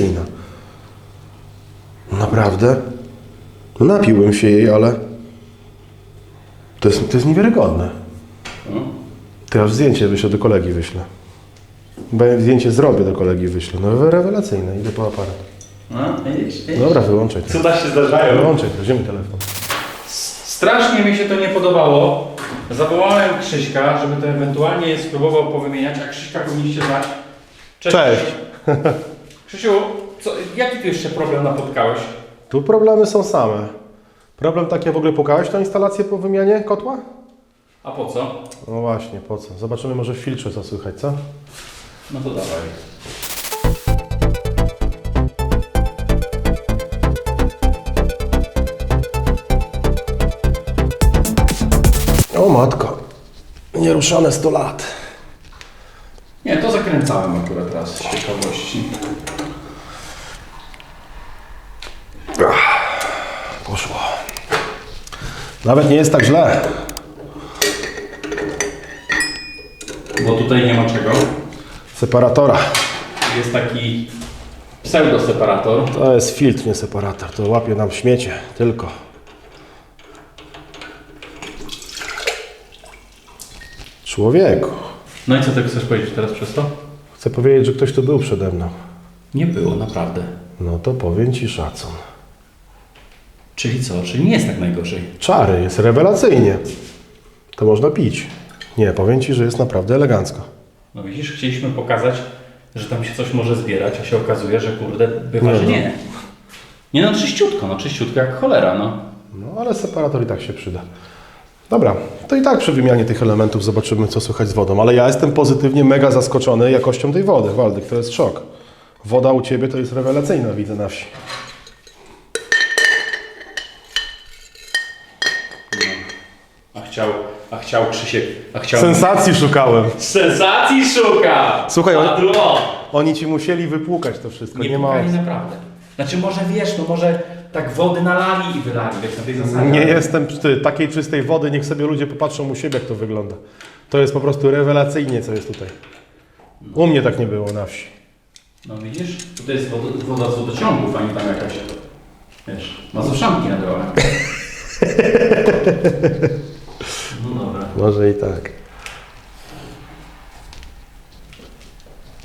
Inna. Naprawdę? No napiłbym się jej, ale to jest, to jest niewiarygodne. To ja już zdjęcie wyślę do kolegi wyślę. Bo ja zdjęcie zrobię do kolegi wyślę. No rewelacyjne, idę po aparat. No, widzisz, widzisz. Dobra, wyłączaj to. Cuda się zdarzają. Wyłączaj to, telefon. Strasznie mi się to nie podobało. Zawołałem Krzyśka, żeby to ewentualnie spróbował powymieniać, a Krzyśka powinniście znać. Cześć. Krzysiu, co, jaki tu jeszcze problem napotkałeś? Tu problemy są same. Problem taki, w ogóle pukałeś tą instalację po wymianie kotła? A po co? No właśnie, po co? Zobaczymy może w filtrze co słychać, co? No to dawaj. O matko, nieruszane 100 lat. Nie, to zakręcałem akurat raz z ciekawości. Nawet nie jest tak źle. Bo tutaj nie ma czego. Separatora. Jest taki pseudoseparator. To jest filtr, nie separator. To łapie nam śmiecie, tylko. Człowieku. No i co ty chcesz powiedzieć teraz przez to? Chcę powiedzieć, że ktoś tu był przede mną. Nie było, naprawdę. No to powiem Ci szacun. Czyli co? Czyli nie jest tak najgorzej. Czary, jest rewelacyjnie. To można pić. Nie, powiem Ci, że jest naprawdę elegancko. No widzisz, chcieliśmy pokazać, że tam się coś może zbierać, a się okazuje, że kurde, bywa, No, że no. nie. Nie no, czyściutko, no czyściutko jak cholera, no. No ale separator i tak się przyda. Dobra, to i tak przy wymianie tych elementów zobaczymy, co słychać z wodą. Ale ja jestem pozytywnie mega zaskoczony jakością tej wody, Waldek, to jest szok. Woda u Ciebie to jest rewelacyjna, widzę na wsi. A chciał, a chciał Krzysiek, a chciał... Sensacji szukałem. Sensacji szuka! Słuchaj, on- Padło! Oni Ci musieli wypłukać to wszystko, nie, Nie, ma opcji. naprawdę. Znaczy może wiesz, no może tak wody nalali i wylali, wiesz, na tej zasadzie. Nie jestem ty, takiej czystej wody, niech sobie ludzie popatrzą u siebie, jak to wygląda. To jest po prostu rewelacyjnie, co jest tutaj. U mnie tak nie było na wsi. No widzisz, tutaj jest woda, woda z wodociągów, a nie tam jakaś, wiesz, mazowszanki na drogę. Może i tak.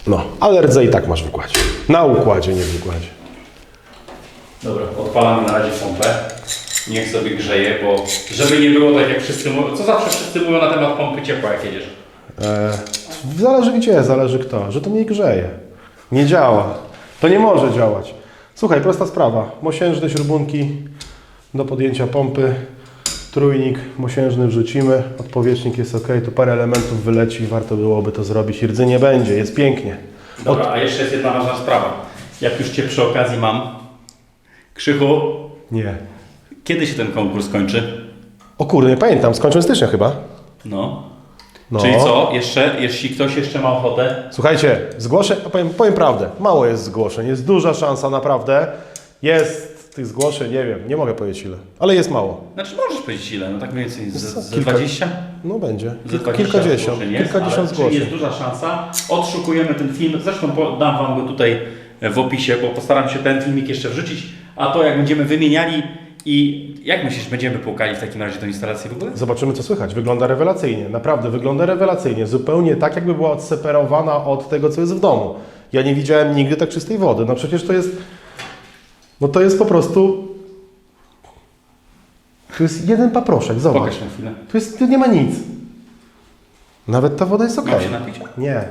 No, ale rdze i tak masz w układzie. Na układzie, nie w układzie. Dobra, odpalamy na razie pompę. Niech sobie grzeje, bo żeby nie było tak jak wszyscy mówią, co zawsze wszyscy mówią na temat pompy ciepła jak jedziesz. E, zależy gdzie, zależy kto, że to nie grzeje. Nie działa. To nie może działać. Słuchaj, prosta sprawa. Mosiężne śrubunki do podjęcia pompy. Trójnik mosiężny wrzucimy. Odpowietrznik jest ok. Tu parę elementów wyleci. Warto byłoby to zrobić. I rdzy nie będzie. Jest pięknie. Dobra, a jeszcze jest jedna ważna sprawa. Jak już Cię przy okazji mam, Krzychu, Nie. kiedy się ten konkurs kończy? O kurde, nie pamiętam. Skończyłem stycznia chyba. No. No. Czyli co? Jeszcze, jeśli ktoś jeszcze ma ochotę, Słuchajcie, zgłoszeń, powiem, powiem prawdę, mało jest zgłoszeń, jest duża szansa naprawdę. Jest tych zgłoszeń, nie wiem, nie mogę powiedzieć ile, ale jest mało. znaczy możesz powiedzieć ile, no tak mniej więcej z, z kilka- 20? No będzie, Z Kilka, 20 kilkadziesiąt, zgłoszeń jest, kilkadziesiąt ale, Czyli zgłoszeń. jest duża szansa. Odszukujemy ten film. Zresztą po- dam Wam go tutaj w opisie, bo postaram się ten filmik jeszcze wrzucić. A to jak będziemy wymieniali i jak myślisz, będziemy płukali w takim razie tę instalację w ogóle? Zobaczymy co słychać, wygląda rewelacyjnie, naprawdę wygląda rewelacyjnie, zupełnie tak jakby była odseparowana od tego co jest w domu. Ja nie widziałem nigdy tak czystej wody, no przecież to jest, no to jest po prostu, to jest jeden paproszek, zobacz. Pokaż na chwilę. Tu, jest, tu nie ma nic. Nawet ta woda jest ok. Się napić? Nie.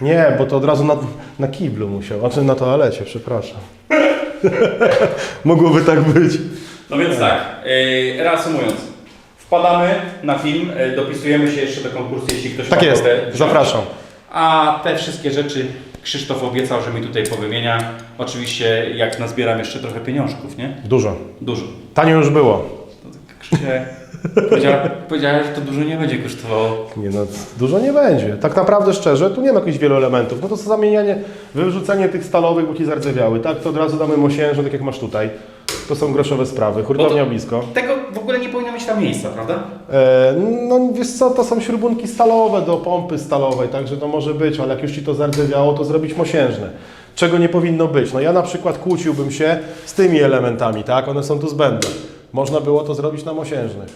Nie, bo to od razu na, na kiblu musiał. Znaczy na toalecie, przepraszam. Mogłoby tak być. No więc tak, yy, reasumując. Wpadamy na film, yy, dopisujemy się jeszcze do konkursu, jeśli ktoś Tak ma jest. ochotę. Zapraszam. A te wszystkie rzeczy Krzysztof obiecał, że mi tutaj powymienia. Oczywiście jak nazbieram jeszcze trochę pieniążków, nie? Dużo. Dużo. Tanio już było. Krzysiek, powiedziała, powiedziała, że to dużo nie będzie kosztowało. Nie no, dużo nie będzie. Tak naprawdę szczerze, tu nie ma jakichś wielu elementów. No to zamienianie, wyrzucenie tych stalowych, bo ci zardzewiały. Tak, to od razu damy mosiężne, tak jak masz tutaj. To są groszowe sprawy. Hurtownia blisko. Tego w ogóle nie powinno mieć tam miejsca, prawda? E, no wiesz co, to są śrubunki stalowe do pompy stalowej, także to może być, ale jak już Ci to zardzewiało, to zrobić mosiężne. czego nie powinno być. No ja na przykład kłóciłbym się z tymi elementami, tak? One są tu zbędne. Można było to zrobić na mosiężnych.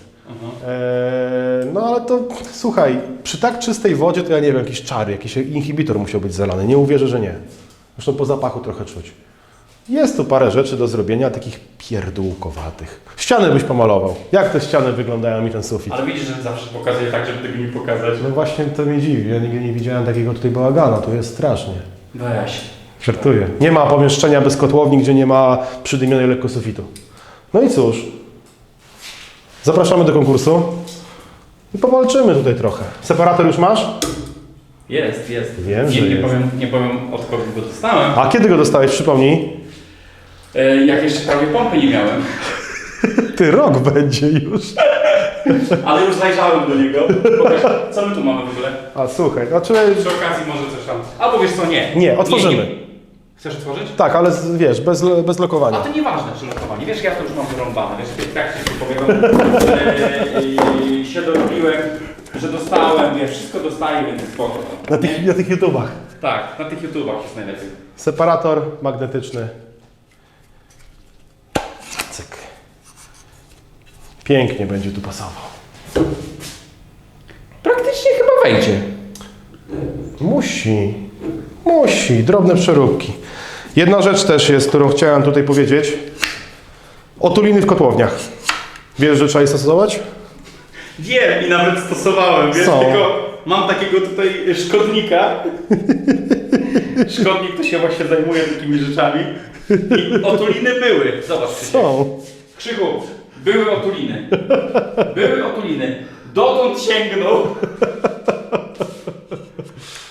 Eee, no ale to słuchaj, przy tak czystej wodzie to ja nie wiem, jakiś czar, jakiś inhibitor musiał być zalany. Nie uwierzę, że nie. Zresztą po zapachu trochę czuć. Jest tu parę rzeczy do zrobienia, takich pierdółkowatych. Ściany byś pomalował. Jak te ściany wyglądają i ten sufit? Ale widzisz, że zawsze pokazuję tak, żeby tego nie pokazać. No właśnie to mnie dziwi. Ja nigdy nie widziałem takiego tutaj bałagana. Tu jest strasznie. Weź. Żartuję. Nie ma pomieszczenia bez kotłowni, gdzie nie ma przydymionej lekko sufitu. No i cóż. Zapraszamy do konkursu. I powalczymy tutaj trochę. Separator już masz? Jest, jest. Wiem, nie, że nie, jest. Powiem, nie powiem od kogo go dostałem. A kiedy go dostałeś? Przypomnij. E, jak jeszcze prawie pompy nie miałem, Ty, rok będzie już. ale już zajrzałem do niego. Pokaż, co my tu mamy w ogóle? A słuchaj, znaczy... Przy okazji może coś tam. Albo wiesz co, nie. Nie, otworzymy. Chcesz otworzyć? Tak, ale z- wiesz, bez, bez A lokowania. to nieważne, czy lokowanie. Wiesz, ja to już mam wyrąbane. Wiesz, tak ci powiem, e, e, się dorobiłem, że dostałem, wiesz, wszystko dostaję, więc spoko. Na tych, na tych YouTubach. Tak, na tych YouTubach jest najlepiej. Separator magnetyczny. Pięknie będzie tu pasował. Praktycznie chyba wejdzie. Musi. Musi. Drobne przeróbki. Jedna rzecz też jest, którą chciałem tutaj powiedzieć. Otuliny w kotłowniach. Wiesz, że trzeba je stosować? Wiem i nawet stosowałem, wiesz, Są. tylko mam takiego tutaj szkodnika. Szkodnik to się właśnie zajmuje takimi rzeczami. I otuliny były. Zobacz, Krzysiek. Są. Krzychu, były otuliny. Były otuliny. Dotąd sięgnął.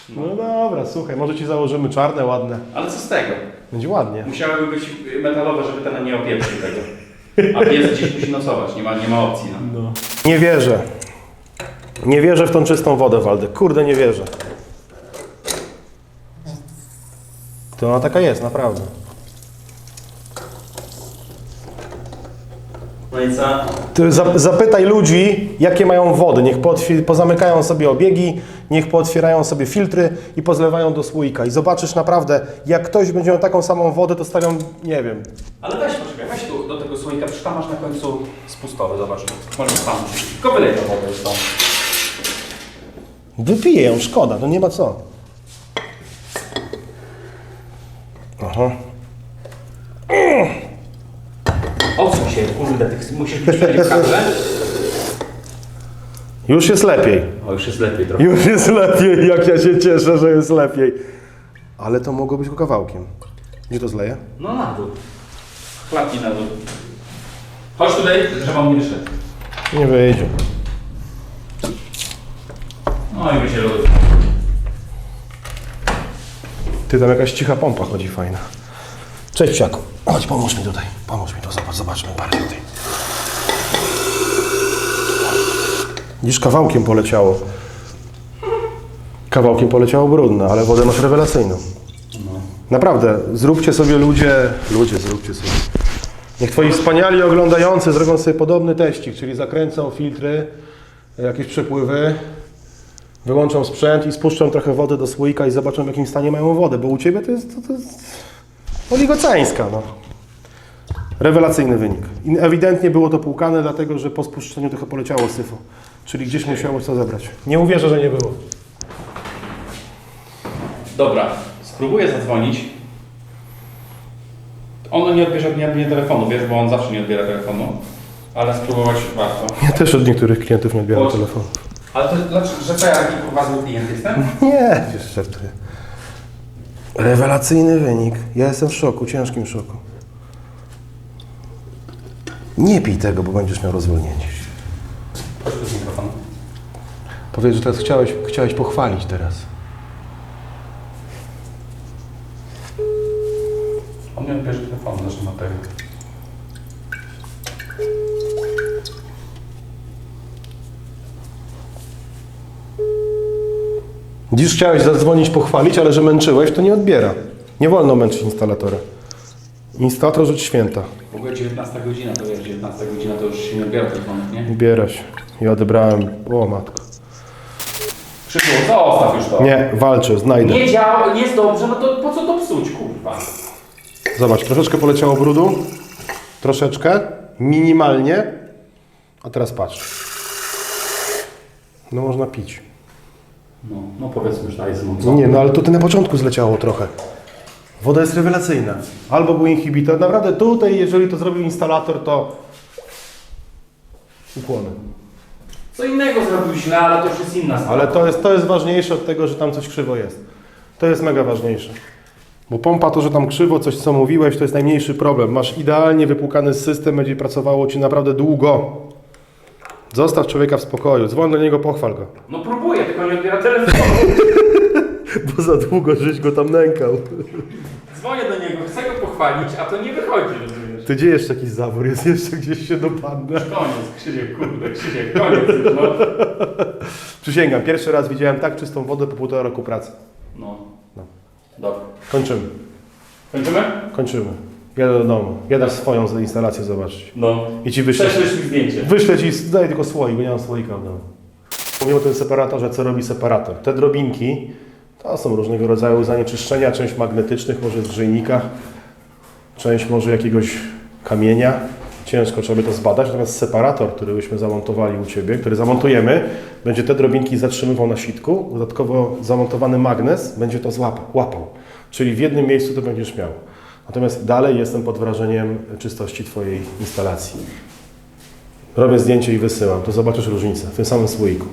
No dobra, słuchaj, może ci założymy czarne, ładne. Ale co z tego? Będzie ładnie. Musiałyby być metalowe, żeby ten nie opieprzył tego. A pies gdzieś musi nocować, nie ma, nie ma opcji. No. Nie wierzę. Nie wierzę w tą czystą wodę, Waldek. Kurde, nie wierzę. To ona taka jest, naprawdę. No i co? Ty za- zapytaj ludzi, jakie mają wody. Niech pozamykają sobie obiegi, niech pootwierają sobie filtry i pozlewają do słoika. I zobaczysz naprawdę, jak ktoś będzie miał taką samą wodę, to stawią, nie wiem. Ale weź poczekaj, weź tu do tego słoika, przecież tam masz na końcu spustowy, zobacz. Możesz tam. Tylko wylej tę wodę już tam. Wypiję ją, szkoda, to nie ma co. Aha. Się, kurde, ty musisz być kadrze. Już jest lepiej. O, już jest lepiej trochę. Już jest lepiej, jak ja się cieszę, że jest lepiej. Ale to mogło być tylko kawałkiem. Gdzie to zleję? No na dół. Klapnij na dół. Chodź tutaj, żeby on nie wyszedł. Nie wyjdzie. No i będzie lodów. Ty, tam jakaś cicha pompa chodzi fajna. Cześć, psiaku. Chodź, pomóż mi tutaj. Pomóż mi tu, zobacz, zobaczmy parę tutaj. Widzisz, kawałkiem poleciało. Kawałkiem poleciało brudne, ale wodę masz rewelacyjną. Naprawdę, zróbcie sobie ludzie, ludzie zróbcie sobie. Niech twoi wspaniali oglądający zrobią sobie podobny teścik, czyli zakręcą filtry, jakieś przepływy, wyłączą sprzęt i spuszczą trochę wody do słoika i zobaczą w jakim stanie mają wodę, bo u Ciebie to jest, to, to jest oligoceńska. No. Rewelacyjny wynik. I ewidentnie było to płukane, dlatego że po spuszczeniu trochę poleciało syfu. Czyli gdzieś musiało co zebrać. Nie uwierzę, że nie było. Dobra, spróbuję zadzwonić. On nie odbierze nie, nie telefonu, wiesz, bo on zawsze nie odbiera telefonu. Ale spróbować warto. Ja też od niektórych klientów nie odbieram telefonu. Ale to dlaczego, że co ja taki poważny klient jestem? Nie, wiesz, żartuję. Rewelacyjny wynik. Ja jestem w szoku, ciężkim szoku. Nie pij tego, bo będziesz miał rozwolnienie. Powiedz, że teraz chciałeś, chciałeś pochwalić teraz. On nie odbierze telefonu, zresztą na Dziś chciałeś zadzwonić, pochwalić, ale że męczyłeś, to nie odbiera. Nie wolno męczyć instalatora. Instalator rzecz święta. W ogóle 19 godzina, to wiesz, 19 godzina to już się nie odbiera telefonów, nie? Ubiera się. I odebrałem. O matko. Krzysiu, zostaw już to. Nie, walczę, znajdę. Nie działa, nie jest dobrze, no to po co to psuć, kurwa? Zobacz, troszeczkę poleciało brudu. Troszeczkę. Minimalnie. A teraz patrz. No można pić. No, no powiedzmy, że daj zmocno. Nie, no ale tutaj na początku zleciało trochę. Woda jest rewelacyjna. Albo był inhibitor. Naprawdę tutaj, jeżeli to zrobił instalator, to ukłony. Co innego zrobił źle, ale to już jest inna sprawa. Ale to jest, to jest ważniejsze od tego, że tam coś krzywo jest. To jest mega ważniejsze. Bo pompa to, że tam krzywo coś, co mówiłeś, to jest najmniejszy problem. Masz idealnie wypłukany system, będzie pracowało Ci naprawdę długo. Zostaw człowieka w spokoju, dzwoń do niego, pochwal go. No próbuję, tylko nie odbiera telefonu. Bo za długo żeś go tam nękał. Dzwonię do niego, chcę go pochwalić, a to nie wychodzi, rozumiesz? Ty gdzie jeszcze jakiś zawór jest? Jeszcze gdzieś się dopadnę. Koniec, Krzysiek, kurde, Krzysiek, koniec już, no. Przysięgam, pierwszy raz widziałem tak czystą wodę po półtora roku pracy. No. No. Dobra. Kończymy. Kończymy? Kończymy. Jadę do domu. Jadę swoją instalację zobaczyć. No. I ci wyślę. Prześlesz mi zdjęcie. Wyślę ci, daj tylko słoik, bo nie mam słoika w domu. Mówimy o tym separatorze, co robi separator. Te drobinki to są różnego rodzaju zanieczyszczenia, część magnetycznych, może z grzejnika, część może jakiegoś kamienia. Ciężko trzeba by to zbadać, natomiast separator, który byśmy zamontowali u Ciebie, który zamontujemy, będzie te drobinki zatrzymywał na sitku, dodatkowo zamontowany magnes będzie to złapał, łapał. Czyli w jednym miejscu to będziesz miał. Natomiast dalej jestem pod wrażeniem czystości Twojej instalacji. Robię zdjęcie i wysyłam, to zobaczysz różnicę w tym samym słoiku.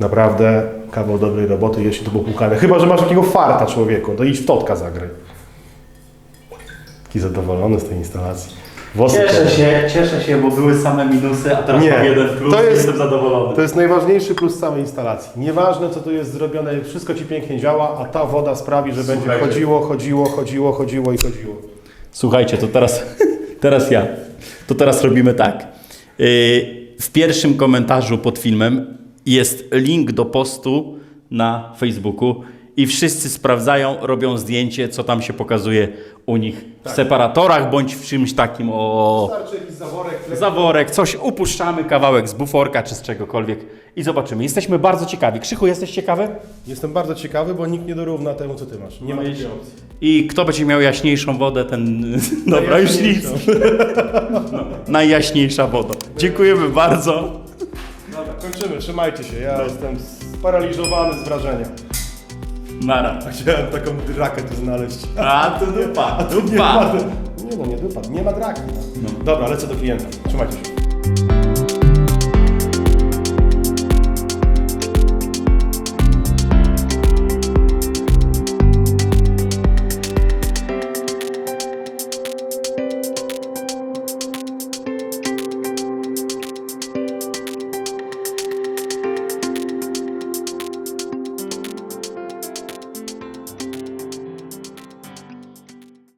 Naprawdę kawał dobrej roboty, jeśli to było płukane. Chyba, że masz takiego farta człowieku, to idź w totka zagraj. Taki zadowolony z tej instalacji. Włosy Cieszę się, cieszę się, bo były same minusy, a teraz Nie, mam jeden plus to i jest- jestem zadowolony. To jest najważniejszy plus całej instalacji. Nieważne, co tu jest zrobione, wszystko Ci pięknie działa, a ta woda sprawi, że będzie Słuchajcie. chodziło, chodziło, chodziło, chodziło i chodziło. Słuchajcie, to teraz, teraz ja. To teraz robimy tak. Yy, W pierwszym komentarzu pod filmem jest link do postu na Facebooku i wszyscy sprawdzają, robią zdjęcie, co tam się pokazuje u nich w separatorach bądź w czymś takim o Starczy jakiś zaworek, zaworek, coś upuszczamy, kawałek z buforka czy z czegokolwiek i zobaczymy. Jesteśmy bardzo ciekawi. Krzychu, jesteś ciekawy? Jestem bardzo ciekawy, bo nikt nie dorówna temu, co Ty masz. Nie ma No takiej i- opcji. I kto będzie miał jaśniejszą wodę, ten... Dobra, już nic. No, najjaśniejsza woda. Dziękujemy bardzo. Dobra, kończymy, trzymajcie się. Ja jestem sparaliżowany z wrażenia. Nara. Chciałem taką drakę tu znaleźć. A tu dupa, Nie, dupa. ma, nie no, nie dupa, nie ma draki. Dobra, lecę do klienta. Trzymajcie się.